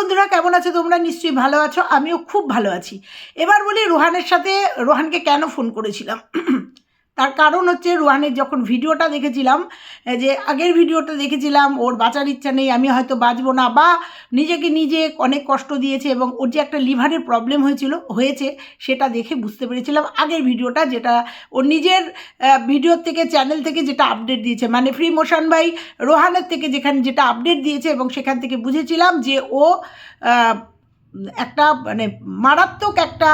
বন্ধুরা, কেমন আছো তোমরা? নিশ্চয়ই ভালো আছো। আমিও খুব ভালো আছি। এবার বলি রোহানের সাথে, রোহানকে কেন ফোন করেছিলাম? তার কারণ হচ্ছে রুহানের যখন ভিডিওটা দেখেছিলাম যে আগের ভিডিওটা দেখেছিলাম, ওর বাঁচার ইচ্ছা নেই, আমি হয়তো বাঁচবো না, বা নিজেকে নিজে অনেক কষ্ট দিয়েছে এবং ওর যে একটা লিভারের প্রবলেম হয়েছিল, হয়েছে, সেটা দেখে বুঝতে পেরেছিলাম আগের ভিডিওটা, যেটা ওর নিজের ভিডিও থেকে চ্যানেল থেকে যেটা আপডেট দিয়েছে। মানে ফ্রি মোশন ভাই রোহানের থেকে যেখানে যেটা আপডেট দিয়েছে এবং সেখান থেকে বুঝেছিলাম যে ও একটা মানে মারাত্মক একটা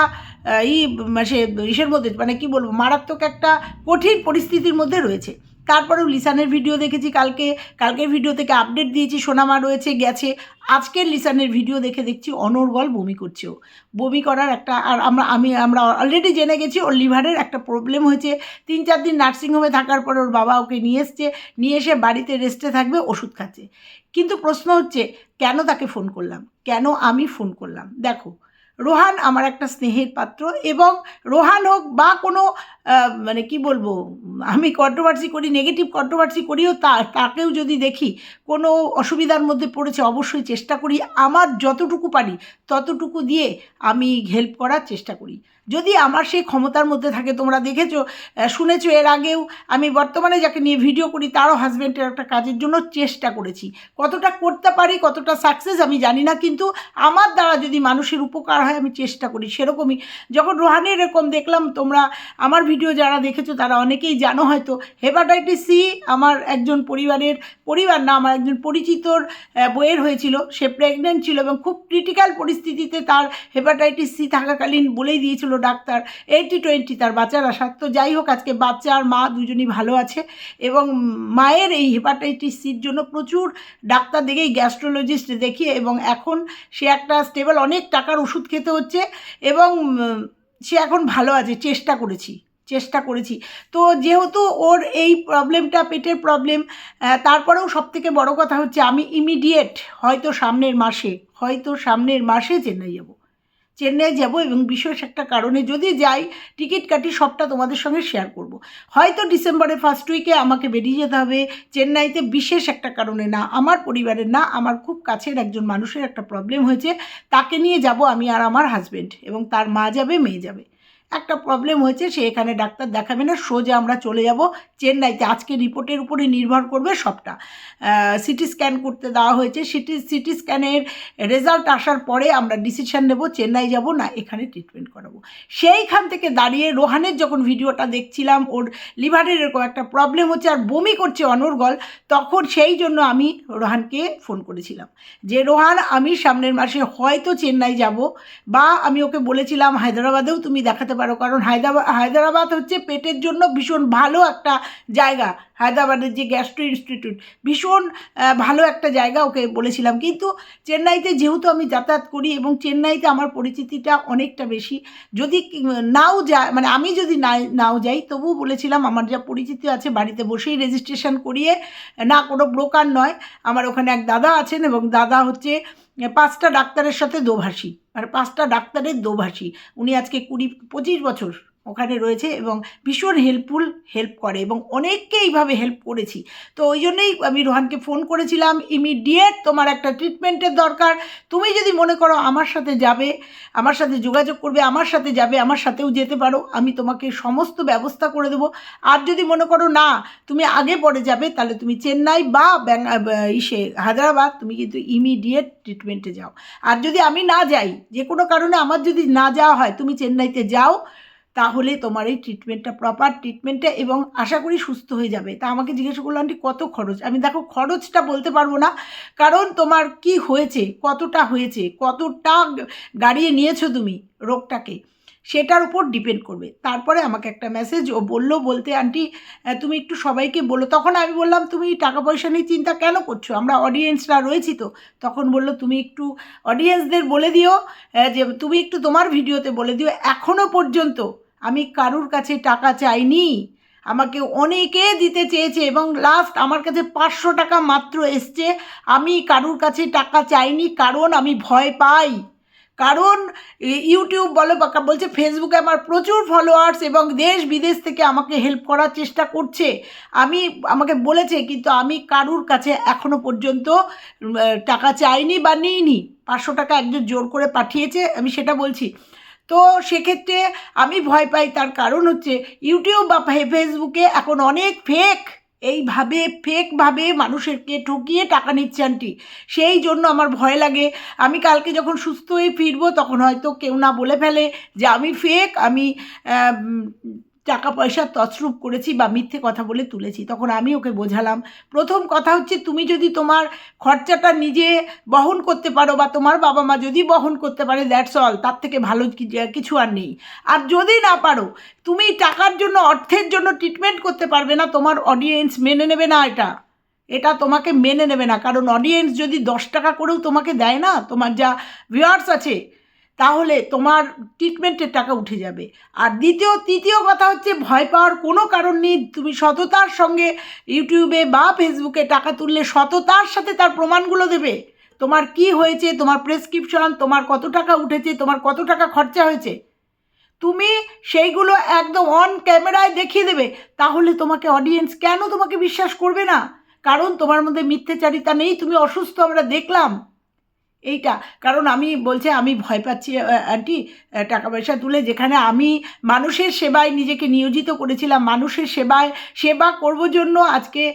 ই, সে, ইসের মধ্যে মানে কি বলব, মারাত্মক একটা কঠিন পরিস্থিতির মধ্যে রয়েছে। তারপরেও লিসানের ভিডিও দেখেছি কালকে কালকের ভিডিও থেকে আপডেট দিয়েছি, সোনামা রয়েছে, গেছে। আজকের লিসানের ভিডিও দেখে দেখছি অনর্গল বমি করছে ও। বমি করার একটা, আর আমরা, আমি, আমরা অলরেডি জেনে গেছি ওর লিভারের একটা প্রবলেম হয়েছে। তিন চার দিন নার্সিংহোমে থাকার পর ওর বাবা ওকে নিয়ে এসছে, নিয়ে এসে বাড়িতে রেস্টে থাকবে, ওষুধ খাচ্ছে। কিন্তু প্রশ্ন হচ্ছে, কেন তাকে ফোন করলাম? কেন আমি ফোন করলাম? দেখো রোহান আমার একটা স্নেহের পাত্র এবং রোহান হোক বা কোনো মানে কি বলব, আমি কন্ট্রোভার্সি করি নেগেটিভ কন্ট্রোভার্সি করিও তা, তাকেও যদি দেখি, কোনো অসুবিধার মধ্যে পড়েছে অবশ্যই চেষ্টা করি। আমার যতটুকু পারি, ততটুকু দিয়ে আমি হেল্প করার চেষ্টা করি। যদি আমার সেই ক্ষমতার মধ্যে থাকে, তোমরা দেখেছ শুনেছো, এর আগেও আমি বর্তমানে যাকে নিয়ে ভিডিও করি, তারও হাজব্যান্ডের একটা কাজের জন্য চেষ্টা করেছি। কতটা করতে পারি, কতটা সাকসেস আমি জানি না, কিন্তু আমার দ্বারা যদি মানুষের উপকার হয়, আমি চেষ্টা করি সেরকমই। যখন রোহানের এরকম দেখলাম, তোমরা আমার ভিডিও যারা দেখেছ, তারা অনেকেই জানো হয়তো হেপাটাইটিস সি আমার একজন পরিবারের পরিবার না, আমার একজন পরিচিতর বইয়ের হয়েছিল, সে প্রেগনেন্ট ছিল এবং খুব ক্রিটিক্যাল পরিস্থিতিতে তার হেপাটাইটিস সি থাকাকালীন বলেই দিয়েছিল ডাক্তার এইটি টোয়েন্টি তার বাচ্চার আশা। তো যাই হোক, আজকে বাচ্চা আর মা দুজনই ভালো আছে এবং মায়ের এই হেপাটাইটিস সির জন্য প্রচুর ডাক্তার দেখেই গ্যাস্ট্রোলজিস্ট দেখিয়ে এবং এখন সে একটা স্টেবল অনেক টাকার ওষুধ খেতে হচ্ছে এবং সে এখন ভালো আছে, চেষ্টা করেছি চেষ্টা করেছি। তো যেহেতু ওর এই প্রবলেমটা পেটের প্রবলেম তারপরেও সব থেকে বড় কথা হচ্ছে আমি ইমিডিয়েট হয়তো সামনের মাসে, হয়তো সামনের মাসে চেন্নাই যাব। চেন্নাই যাব এবং বিশেষ একটা কারণে যদি যাই, টিকিট কাটি সবটা তোমাদের সঙ্গে শেয়ার করব। হয়তো ডিসেম্বরের ফার্স্ট উইকে আমাকে বেরিয়ে যেতে হবে, চেন্নাইতে বিশেষ একটা কারণে না, আমার পরিবারের না, আমার খুব কাছের একজন মানুষের একটা প্রবলেম হয়েছে, তাকে নিয়ে যাব আমি আর আমার হাজব্যান্ড এবং তার মা যাবে, মেয়ে যাবে একটা প্রবলেম হয়েছে, সে এখানে ডাক্তার দেখাবে না, সোজা আমরা চলে যাব চেন্নাইতে। আজকে রিপোর্টের উপরে নির্ভর করবে সবটা। সিটি স্ক্যান করতে দেওয়া হয়েছে। সিটি সিটি স্ক্যানের রেজাল্ট আসার পরে আমরা ডিসিশন নেব, চেন্নাই যাব না এখানে ট্রিটমেন্ট করাবো। সেইখান থেকে দাঁড়িয়ে রোহানের যখন ভিডিওটা দেখছিলাম, ওর লিভারের এরকম একটা প্রবলেম হচ্ছে আর বমি করছে অনর্গল, তখন সেই জন্য আমি রোহানকে ফোন করেছিলাম। যে, রোহান, আমি সামনের মাসে হয়তো চেন্নাই যাব বা আমি ওকে বলেছিলাম, হায়দ্রাবাদেও তুমি দেখাতে পারো। কারণ হায়দ্রাবাদ হায়দ্রাবাদ হচ্ছে পেটের জন্য ভীষণ ভালো একটা জায়গা। হায়দ্রাবাদের যে গ্যাস্ট্রো ইনস্টিটিউট, ভীষণ ভালো একটা জায়গা ওকে বলেছিলাম। কিন্তু চেন্নাইতে যেহেতু আমি যাতায়াত করি এবং চেন্নাইতে আমার পরিচিতিটা অনেকটা বেশি, যদি নাও যায় মানে আমি যদি না নাও যাই, তবুও বলেছিলাম আমার যা পরিচিতি আছে বাড়িতে বসেই রেজিস্ট্রেশন করিয়ে, না কোনো ব্রোকার নয়, আমার ওখানে এক দাদা আছেন এবং দাদা হচ্ছে পাঁচটা ডাক্তারের সাথে দোভাষী আর পাঁচটা ডাক্তারের দোভাষী। উনি আজকে কুড়ি পঁচিশ বছর ওখানে রয়েছে এবং ভীষণ হেল্পফুল হেল্প করে এবং অনেককে এইভাবে হেল্প করেছি। তো ওই জন্যই আমি রোহানকে ফোন করেছিলাম ইমিডিয়েট তোমার একটা ট্রিটমেন্টের দরকার। তুমি যদি মনে করো আমার সাথে যাবে, আমার সাথে যোগাযোগ করবে, আমার সাথে যাবে, আমার সাথেও যেতে পারো, আমি তোমাকে সমস্ত ব্যবস্থা করে দেবো। আর যদি মনে করো না, তুমি আগে পরে যাবে, তাহলে তুমি চেন্নাই বা ইসে, হায়দ্রাবাদ, তুমি কিন্তু ইমিডিয়েট ট্রিটমেন্টে যাও। আর যদি আমি না যাই, যে কোনো কারণে আমার যদি না যাওয়া হয়, তুমি চেন্নাইতে যাও তাহলে তোমার এই ট্রিটমেন্টটা প্রপার ট্রিটমেন্টে এবং আশা করি সুস্থ হয়ে যাবে। তা আমাকে জিজ্ঞেস করল, আন্টি, কত খরচ? আমি দেখো, খরচটা বলতে পারব না। কারণ তোমার কি হয়েছে? কতটা হয়েছে? কতটা গাড়িয়ে নিয়েছো তুমি রোগটাকে? সেটার উপর ডিপেন্ড করবে। তারপরে আমাকে একটা মেসেজ ও বলল, বলতে, আন্টি তুমি একটু সবাইকে বলো। তখন আমি বললাম, তুমি টাকা পয়সা নিয়ে চিন্তা কেন করছ? আমরা অডিয়েন্সরা রয়েছি তো। তখন বলল, তুমি একটু অডিয়েন্সদের বলে দিও যে, তুমি একটু তোমার ভিডিওতে বলে দিও। এখনও পর্যন্ত আমি কারুর কাছে টাকা চাইনি। আমাকে অনেকে দিতে চেয়েছে এবং লাস্ট আমার কাছে পাঁচশো টাকা মাত্র এসছে। আমি কারুর কাছে টাকা চাইনি, কারণ আমি ভয় পাই। কারণ ইউটিউব বলো বা বলছে ফেসবুকে আমার প্রচুর ফলোয়ার্স এবং দেশ বিদেশ থেকে আমাকে হেল্প করার চেষ্টা করছে। আমি, আমাকে বলেছে, কিন্তু আমি কারুর কাছে এখনও পর্যন্ত টাকা চাইনি বা নিইনি। পাঁচশো টাকা একজন জোর করে পাঠিয়েছে। আমি সেটা বলছি তো সেক্ষেত্রে আমি ভয় পাই, তার কারণ হচ্ছে ইউটিউব বা ফেসবুকে এখন অনেক ফেক এইভাবে ফেকভাবে মানুষেরকে ঠকিয়ে টাকা নিচ্ছে আন্টি সেই জন্য আমার ভয় লাগে। আমি কালকে যখন সুস্থ হয়ে ফিরবো, তখন হয়তো কেউ না বলে ফেলে যে আমি ফেক আমি টাকা পয়সা তছরূপ করেছি বা মিথ্যে কথা বলে তুলেছি, তখন আমি ওকে বোঝালাম। প্রথম কথা হচ্ছে, তুমি যদি তোমার খরচাটা নিজে বহন করতে পারো বা তোমার বাবা মা যদি বহন করতে পারে দ্যাটস অল তার থেকে ভালো কিছু আর নেই। আর যদি না পারো, তুমি টাকার জন্য, অর্থের জন্য ট্রিটমেন্ট করতে পারবে না, তোমার অডিয়েন্স মেনে নেবে না এটা। এটা তোমাকে মেনে নেবে না, কারণ অডিয়েন্স যদি দশ টাকা করেও তোমাকে দেয় না, তোমার যা ভিউয়ার্স আছে তাহলে তোমার ট্রিটমেন্টের টাকা উঠে যাবে। আর দ্বিতীয়, তৃতীয় কথা হচ্ছে ভয় পাওয়ার কোনো কারণ নেই। তুমি সততার সঙ্গে ইউটিউবে বা ফেসবুকে টাকা তুললে সততার সাথে তার প্রমাণগুলো দেবে। তোমার কি হয়েছে? তোমার প্রেসক্রিপশন তোমার কত টাকা উঠেছে? তোমার কত টাকা খরচা হয়েছে? তুমি সেইগুলো একদম অন ক্যামেরায় দেখিয়ে দেবে। তাহলে তোমাকে অডিয়েন্স কেন তোমাকে বিশ্বাস করবে না? কারণ তোমার মধ্যে মিথ্যেচারিতা নেই। তুমি অসুস্থ, আমরা দেখলাম। এইটা। কারণ আমি বলছে, আমি ভয় পাচ্ছি আন্টি টাকা পয়সা তুলে যেখানে আমি মানুষের সেবায় নিজেকে নিয়োজিত করেছিলাম, মানুষের সেবায় সেবা করব জন্য আজকে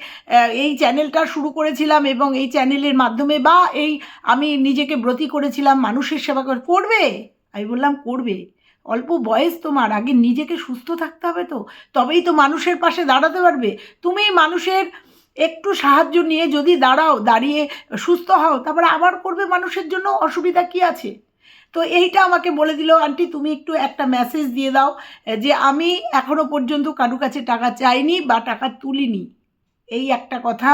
এই চ্যানেলটা শুরু করেছিলাম এবং এই চ্যানেলের মাধ্যমে বা এই আমি নিজেকে ব্রতী করেছিলাম, মানুষের সেবা কর- করবে? আমি বললাম, করবে। অল্প বয়স তোমার, আগে নিজেকে সুস্থ থাকতে হবে তো, তবেই তো মানুষের পাশে দাঁড়াতে পারবে। তুমি মানুষের একটু সাহায্য নিয়ে যদি দাঁড়াও, দাঁড়িয়ে সুস্থ হও, তারপরে আবার করবে মানুষের জন্য অসুবিধা কি আছে? তো এইটা আমাকে বলে দিল, আন্টি, তুমি একটু একটা মেসেজ দিয়ে দাও, যে আমি এখনও পর্যন্ত কারু কাছে টাকা চাইনি বা টাকা তুলিনি। এই একটা কথা।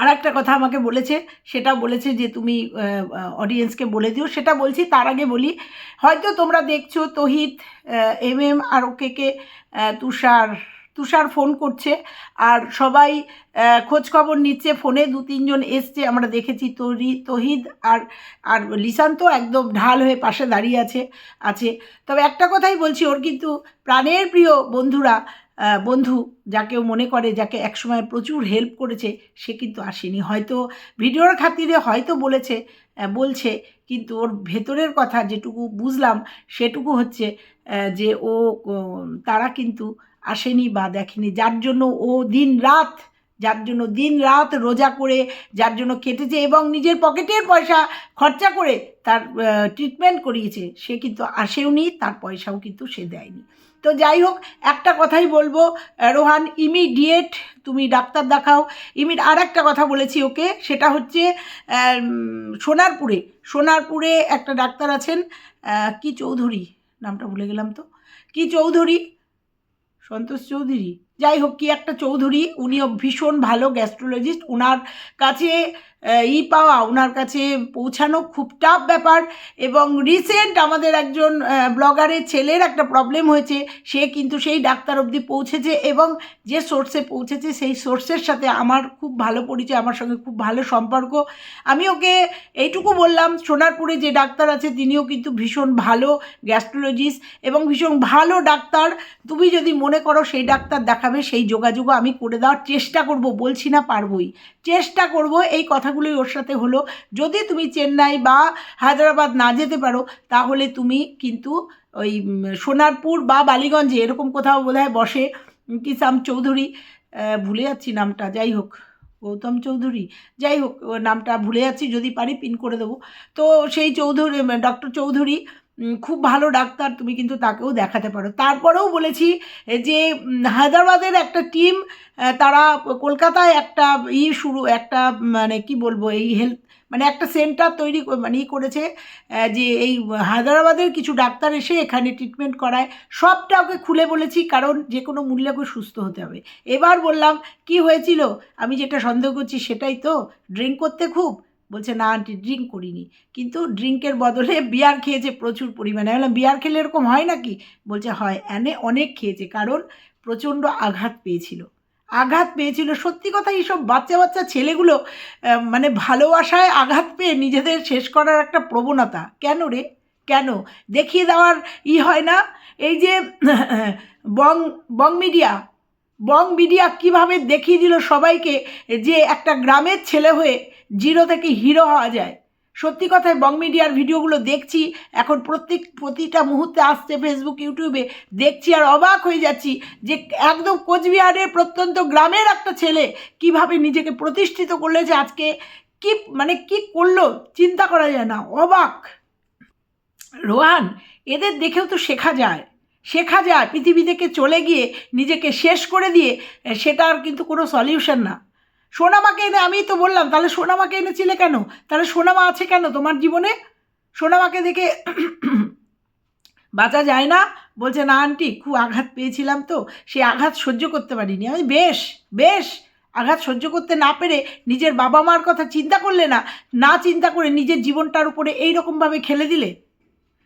আর একটা কথা আমাকে বলেছে, সেটা বলেছে যে তুমি অডিয়েন্সকে বলে দিও। সেটা বলছি, তার আগে বলি, হয়তো তোমরা দেখছ, তহিত এম এম আর ওকে কে তুষার তুষার ফোন করছে। আর সবাই খোঁজখবর নিচ্ছে, ফোনে দু তিনজন এসছে, আমরা দেখেছি তরি, তহিদ আর আর লিসান্ত একদম ঢাল হয়ে পাশে দাঁড়িয়ে আছে আছে। তবে একটা কথাই বলছি, ওর কিন্তু প্রাণের প্রিয় বন্ধুরা বন্ধু যাকেও মনে করে, যাকে একসময় প্রচুর হেল্প করেছে, সে কিন্তু আসেনি। হয়তো ভিডিওর খাতিরে হয়তো বলেছে বলছে, কিন্তু ওর ভেতরের কথা যেটুকু বুঝলাম, সেটুকু হচ্ছে যে ও, তারা কিন্তু আসেনি বা দেখেনি। যার জন্য ও দিন রাত, যার জন্য দিন রাত রোজা করে, যার জন্য কেটেছে এবং নিজের পকেটের পয়সা খরচা করে তার ট্রিটমেন্ট করিয়েছে, সে কিন্তু আসেওনি তার পয়সাও কিন্তু সে দেয়নি। তো যাই হোক, একটা কথাই বলব রোহান ইমিডিয়েট তুমি ডাক্তার দেখাও। ইমিড আর একটা কথা বলেছি ওকে, সেটা হচ্ছে সোনারপুরে সোনারপুরে একটা ডাক্তার আছেন কি চৌধুরী, নামটা ভুলে গেলাম তো, কি চৌধুরী সন্তোষ চৌধুরী যাই হোক, কি একটা চৌধুরী, উনিও ভীষণ ভালো গ্যাস্ট্রোলজিস্ট ওনার কাছে ই পাওয়া ওনার কাছে পৌঁছানো খুব টাফ ব্যাপার এবং রিসেন্ট আমাদের একজন ব্লগারের ছেলের একটা প্রবলেম হয়েছে। সে কিন্তু সেই ডাক্তার অবধি পৌঁছেছে এবং যে সোর্সে পৌঁছেছে, সেই সোর্সের সাথে আমার খুব ভালো পরিচয়, আমার সঙ্গে খুব ভালো সম্পর্ক। আমি ওকে এইটুকু বললাম, সোনারপুরে যে ডাক্তার আছে, তিনিও কিন্তু ভীষণ ভালো গ্যাস্ট্রোলজিস্ট এবং ভীষণ ভালো ডাক্তার। তুমি যদি মনে করো সেই ডাক্তার দেখাবে সেই যোগাযোগও আমি করে দেওয়ার চেষ্টা করব, বলছি না পারবই। চেষ্টা করব, এই কথাগুলোই ওর সাথে হলো। যদি তুমি চেন্নাই বা হায়দ্রাবাদ না যেতে পারো, তাহলে তুমি কিন্তু ওই সোনারপুর বা বালিগঞ্জে, এরকম কোথাও বোধহয় বসে, কিসাম চৌধুরী ভুলে যাচ্ছি নামটা, যাই হোক, গৌতম চৌধুরী, যাই হোক নামটা ভুলে যাচ্ছি, যদি পারি পিন করে দেবো। তো সেই চৌধুরী ডক্টর চৌধুরী খুব ভালো ডাক্তার, তুমি কিন্তু তাকেও দেখাতে পারো। তারপরেও বলেছি যে হায়দ্রাবাদের একটা টিম তারা কলকাতায় একটা ই শুরু, একটা মানে কি বলব, এই হেলথ মানে একটা সেন্টার তৈরি মানে ই করেছে যে এই হায়দ্রাবাদের কিছু ডাক্তার এসে এখানে ট্রিটমেন্ট করায়। সবটা ওকে খুলে বলেছি, কারণ যে কোনো মূল্যে ওকে সুস্থ হতে হবে। এবার বললাম, কি হয়েছিল? আমি যেটা সন্দেহ করছি সেটাই তো ড্রিঙ্ক করতে খুব? বলছে, না আন্টি ড্রিঙ্ক করিনি। কিন্তু ড্রিঙ্কের বদলে বিয়ার খেয়েছে প্রচুর পরিমাণে। বললাম বিয়ার খেলে এরকম হয় নাকি? বলছে, হয়। এনে অনেক খেয়েছে, কারণ প্রচণ্ড আঘাত পেয়েছিল। আঘাত পেয়েছিল, সত্যি কথা, এইসব বাচ্চা বাচ্চা ছেলেগুলো মানে ভালোবাসায় আঘাত পেয়ে নিজেদের শেষ করার একটা প্রবণতা। কেন রে? কেন? দেখিয়ে দেওয়ার ই হয় না? এই যে, বং বং মিডিয়া বং মিডিয়া কীভাবে দেখিয়ে দিল সবাইকে যে একটা গ্রামের ছেলে হয়ে জিরো থেকে হিরো হওয়া যায়? সত্যি কথায় বং মিডিয়ার ভিডিওগুলো দেখছি, এখন প্রত্যেক, প্রতিটা মুহূর্তে আসছে ফেসবুক ইউটিউবে দেখছি আর অবাক হয়ে যাচ্ছি যে একদম কোচবিহারের প্রত্যন্ত গ্রামের একটা ছেলে কীভাবে নিজেকে প্রতিষ্ঠিত করলে যে আজকে কি মানে কি করল চিন্তা করা যায় না, অবাক। রোহান, এদের দেখেও তো শেখা যায়। শেখা যায় পৃথিবী থেকে চলে গিয়ে নিজেকে শেষ করে দিয়ে এ, সেটার কিন্তু কোনো সলিউশন না। সোনামাকে এনে আমি তো বললাম তাহলে সোনামাকে এনেছিলে কেন? তাহলে সোনামা আছে কেন তোমার জীবনে? সোনামাকে দেখে বাঁচা যায় না। বলছে না আন্টি খুব আঘাত পেয়েছিলাম তো সেই আঘাত সহ্য করতে পারিনি। আমি বেশ বেশ আঘাত সহ্য করতে না পেরে নিজের বাবা মার কথা চিন্তা করলে না না চিন্তা করে নিজের জীবনটার উপরে এই রকমভাবে খেলে দিলে?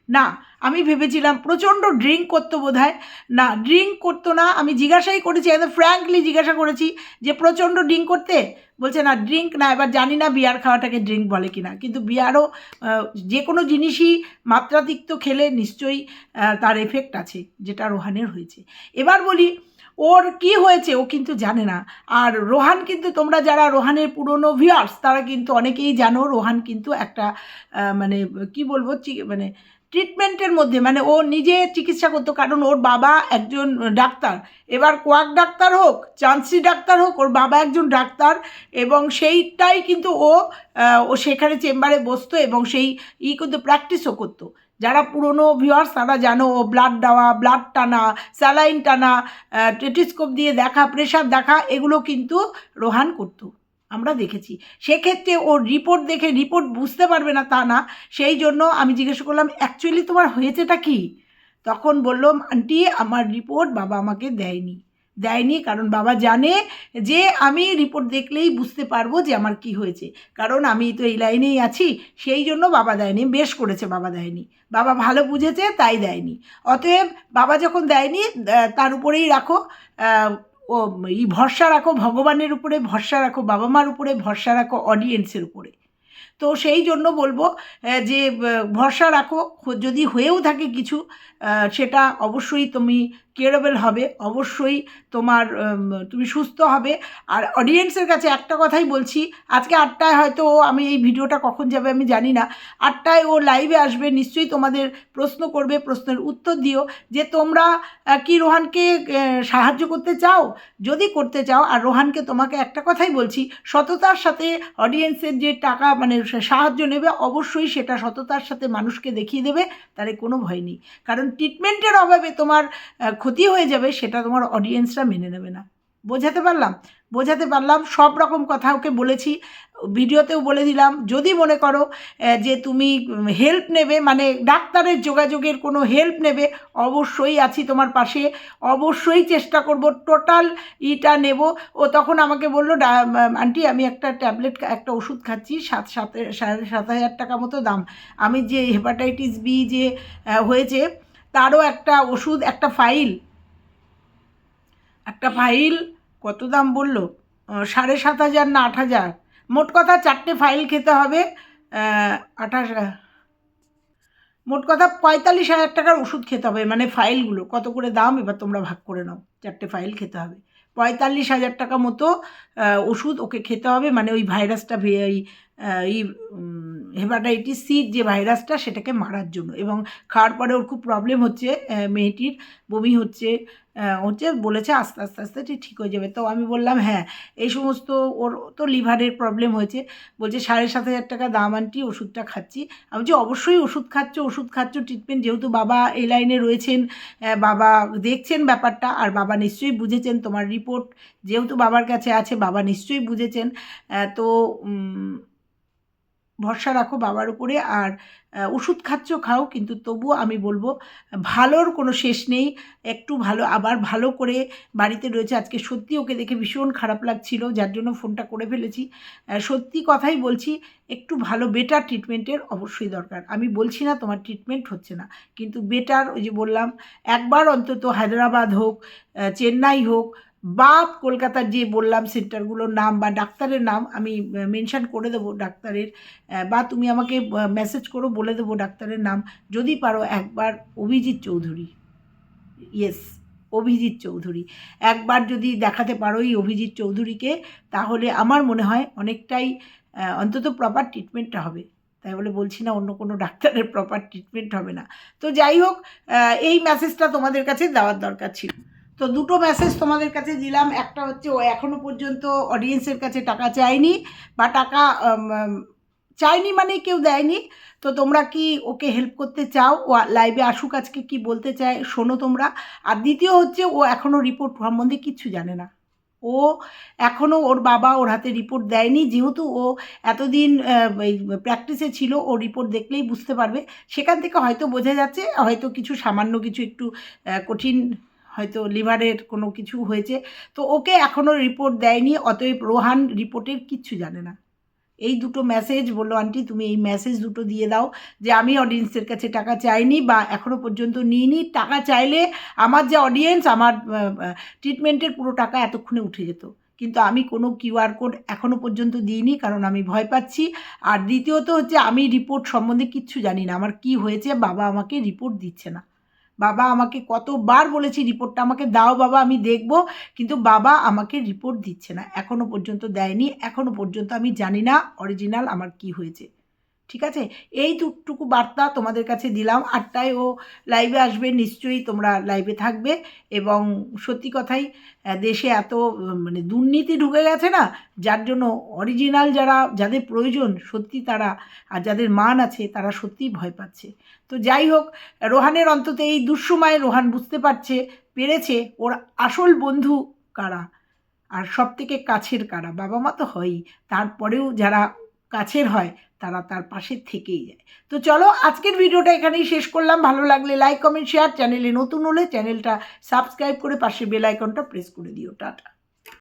না, আমি ভেবেছিলাম প্রচণ্ড ড্রিঙ্ক করতো বোধ না ড্রিঙ্ক করতো না, আমি জিজ্ঞাসাই করেছি একদম ফ্র্যাঙ্কলি জিজ্ঞাসা করেছি যে প্রচণ্ড ড্রিঙ্ক করতে? বলছে, না ড্রিঙ্ক না, এবার জানি না বিয়ার খাওয়াটাকে ড্রিঙ্ক বলে কি না কিন্তু বিয়ারও যে কোনো জিনিসই মাত্রাতিরিক্ত খেলে নিশ্চয়ই তার এফেক্ট আছে, যেটা রোহানের হয়েছে। এবার বলি, ওর কি হয়েছে ও কিন্তু জানে না। আর রোহান কিন্তু, তোমরা যারা রোহানের পুরনো ভিউয়ার্স তারা কিন্তু অনেকেই জানো, রোহান কিন্তু একটা মানে কি বলব মানে ট্রিটমেন্টের মধ্যে মানে ও নিজে চিকিৎসা করতো, কারণ ওর বাবা একজন ডাক্তার। এবার কোয়াক ডাক্তার হোক চান্সি ডাক্তার হোক, ওর বাবা একজন ডাক্তার এবং সেইটাই কিন্তু ও ও সেখানে চেম্বারে বসতো এবং সেই ই কিন্তু প্র্যাকটিসও করতো। যারা পুরনো ভিউয়ার্স তারা জানো ও ব্লাড দেওয়া ব্লাড টানা স্যালাইন টানা টেটিস্কোপ দিয়ে দেখা প্রেশার দেখা, এগুলো কিন্তু রোহান করতো। আমরা দেখেছি। সেক্ষেত্রে ওর রিপোর্ট দেখে রিপোর্ট বুঝতে পারবে না তা না। সেই জন্য আমি জিজ্ঞাসা করলাম অ্যাকচুয়ালি তোমার হয়েছেটা কি? তখন বললাম আন্টি, আমার রিপোর্ট বাবা আমাকে দেয়নি। দেয়নি কারণ বাবা জানে যে আমি রিপোর্ট দেখলেই বুঝতে পারব যে আমার কি হয়েছে। কারণ আমি তো এই লাইনেই আছি, সেই জন্য বাবা দেয়নি, বেশ করেছে বাবা দেয়নি। বাবা ভালো বুঝেছে, তাই দেয়নি। অতএব বাবা যখন দেয়নি তার উপরেই রাখো। ও, এই ভরসা রাখো, ভগবানের উপরে ভরসা রাখো বাবা মার উপরে ভরসা রাখো অডিয়েন্সের উপরে। তো সেই জন্য বলব যে ভরসা রাখো, যদি হয়েও থাকে কিছু সেটা অবশ্যই তুমি কেয়ারেবল হবে, অবশ্যই তোমার তুমি সুস্থ হবে। আর অডিয়েন্সের কাছে একটা কথাই বলছি, আজকে আটটায় হয়তো আমি এই ভিডিওটা কখন যাবে আমি জানি না। আটটায় ও লাইভে আসবে, নিশ্চয়ই তোমাদের প্রশ্ন করবে, প্রশ্নের উত্তর দিও। যে তোমরা কি রোহানকে সাহায্য করতে চাও? যদি করতে চাও, আর রোহানকে তোমাকে একটা কথাই বলছি, সততার সাথে অডিয়েন্সের যে টাকা মানে সাহায্য নেবে, অবশ্যই সেটা সততার সাথে মানুষকে দেখিয়ে দেবে তারে কোনো ভয় নেই। কারণ ট্রিটমেন্টের অভাবে তোমার ক্ষতি হয়ে যাবে সেটা তোমার অডিয়েন্সরা মেনে নেবে না। বোঝাতে পারলাম? বোঝাতে পারলাম, সব রকম কথা ওকে বলেছি, ভিডিওতেও বলে দিলাম। যদি মনে করো যে তুমি হেল্প নেবে মানে ডাক্তারের যোগাযোগের কোনো হেল্প নেবে, অবশ্যই আছি তোমার পাশে। অবশ্যই চেষ্টা করব টোটাল ইটা নেব। ও তখন আমাকে বলল "ডা- আন্টি, আমি একটা ট্যাবলেট, একটা ওষুধ খাচ্ছি, সাত সাত, সাড়ে সাত হাজার টাকা মতো দাম। আমি যে হেপাটাইটিস বি যে হয়েছে তারও একটা ওষুধ, একটা ফাইল। একটা ফাইল, কত দাম বলল? সাড়ে সাত হাজার না আট হাজার। মোট কথা চারটে ফাইল খেতে হবে আঠাশ, মোট কথা পঁয়তাল্লিশ হাজার টাকার ওষুধ খেতে হবে মানে ফাইলগুলো। কত করে দাম? এবার তোমরা ভাগ করে নাও, চারটে ফাইল খেতে হবে। পঁয়তাল্লিশ হাজার টাকা মতো ওষুধ ওকে খেতে হবে মানে ওই ভাইরাসটা এই হেপাটাইটিস সির যে ভাইরাসটা সেটাকে মারার জন্য। এবং খাওয়ার পরে ওর খুব প্রবলেম হচ্ছে মেয়েটির, বমি হচ্ছে হচ্ছে, বলেছে আস্তে আস্তে আস্তে ঠিক হয়ে যাবে। তো আমি বললাম হ্যাঁ এই সমস্ত ওর তো লিভারের প্রবলেম হয়েছে। বলছে, সাড়ে সাত হাজার টাকা দাম আনটি, ওষুধটা খাচ্ছি। আমি বলছি, অবশ্যই ওষুধ খাচ্ছ ওষুধ খাচ্ছ ট্রিটমেন্ট যেহেতু বাবা এই লাইনে রয়েছেন বাবা দেখছেন ব্যাপারটা, আর বাবা নিশ্চয়ই বুঝেছেন তোমার রিপোর্ট যেহেতু বাবার কাছে আছে, বাবা নিশ্চয়ই বুঝেছেন। তো ভরসা রাখো বাবার উপরে আর ওষুধ খাচ্ছ, খাও, কিন্তু তবুও আমি বলব, ভালোর কোনো শেষ নেই। একটু ভালো, আবার ভালো করে বাড়িতে রয়েছে। আজকে সত্যি ওকে দেখে ভীষণ খারাপ লাগছিল, যার জন্য ফোনটা করে ফেলেছি। সত্যি কথাই বলছি, একটু ভালো বেটার ট্রিটমেন্টের অবশ্যই দরকার। আমি বলছি না তোমার ট্রিটমেন্ট হচ্ছে না, কিন্তু বেটার ওই যে বললাম, একবার অন্তত হায়দ্রাবাদ হোক চেন্নাই হোক বা কলকাতার যে বললাম সেন্টারগুলোর নাম বা ডাক্তারের নাম আমি মেনশান করে দেবো ডাক্তারের বা তুমি আমাকে মেসেজ করো, বলে দেবো ডাক্তারের নাম। যদি পারো একবার অভিজিৎ চৌধুরী। ইয়েস অভিজিৎ চৌধুরী। একবার যদি দেখাতে পারো এই অভিজিৎ চৌধুরীকে, তাহলে আমার মনে হয় অনেকটাই অন্তত প্রপার ট্রিটমেন্টটা হবে। তাই বলে বলছি না অন্য কোনো ডাক্তারের প্রপার ট্রিটমেন্ট হবে না। তো যাই হোক এই মেসেজটা তোমাদের কাছে দেওয়ার দরকার ছিল। তো দুটো মেসেজ তোমাদের কাছে দিলাম। একটা হচ্ছে ও এখনও পর্যন্ত অডিয়েন্সের কাছে টাকা চায়নি, বা টাকা চায়নি মানে কেউ দেয়নি। তো তোমরা কি ওকে হেল্প করতে চাও? ও লাইভে আসুক আজকে কি বলতে চায়, শোনো তোমরা। আর দ্বিতীয় হচ্ছে ও এখনও রিপোর্ট সম্বন্ধে কিচ্ছু জানে না। ও এখনও ওর বাবা ওর হাতে রিপোর্ট দেয়নি। যেহেতু ও এতদিন প্র্যাকটিসে ছিল, ও রিপোর্ট দেখলেই বুঝতে পারবে। সেখান থেকে হয়তো বোঝা যাচ্ছে, হয়তো কিছু সামান্য কিছু একটু কঠিন হয়তো লিভারের কোনো কিছু হয়েছে। তো ওকে এখনও রিপোর্ট দেয়নি, অতএব রোহান রিপোর্টের কিচ্ছু জানে না। এই দুটো মেসেজ বলল, আন্টি, তুমি এই মেসেজ দুটো দিয়ে দাও যে আমি অডিয়েন্সের কাছে টাকা চাইনি বা এখনও পর্যন্ত নিইনি। টাকা চাইলে আমার যে অডিয়েন্স আমার ট্রিটমেন্টের পুরো টাকা এতক্ষণে উঠে যেত। কিন্তু আমি কোনো কিউআর কোড এখনও পর্যন্ত দিইনি কারণ আমি ভয় পাচ্ছি। আর দ্বিতীয়ত হচ্ছে, আমি রিপোর্ট সম্বন্ধে কিচ্ছু জানি না। আমার কি হয়েছে, বাবা আমাকে রিপোর্ট দিচ্ছে না। বাবা আমাকে কতবার বলেছি রিপোর্টটা আমাকে দাও বাবা, আমি দেখব। কিন্তু বাবা আমাকে রিপোর্ট দিচ্ছে না। এখনও পর্যন্ত দেয়নি। এখনও পর্যন্ত আমি জানি না অরিজিনাল আমার কি হয়েছে। ঠিক আছে? এই দুটুকু বার্তা তোমাদের কাছে দিলাম। আটটায় ও লাইভে আসবে, নিশ্চয়ই তোমরা লাইভে থাকবে এবং সত্যি কথাই দেশে এত মানে দুর্নীতি ঢুকে গেছে না, যার জন্য অরিজিনাল যারা, যাদের প্রয়োজন সত্যি তারা, আর যাদের মান আছে তারা সত্যিই ভয় পাচ্ছে। তো যাই হোক, রোহানের অন্তত এই দুঃসময়ে রোহান বুঝতে পারছে, পেরেছে ওর আসল বন্ধু কারা? আর সব থেকে কাছের কারা? বাবা মা তো হয়ই। তারপরেও যারা কাছের হয়, তারা তার পাশে থেকেই যায়। তো চলো আজকের ভিডিওটা এখানেই শেষ করলাম। ভালো লাগলে লাইক কমেন্ট শেয়ার চ্যানেলে নতুন হলে চ্যানেলটা সাবস্ক্রাইব করে পাশে বেল আইকনটা প্রেস করে দিও। টাটা।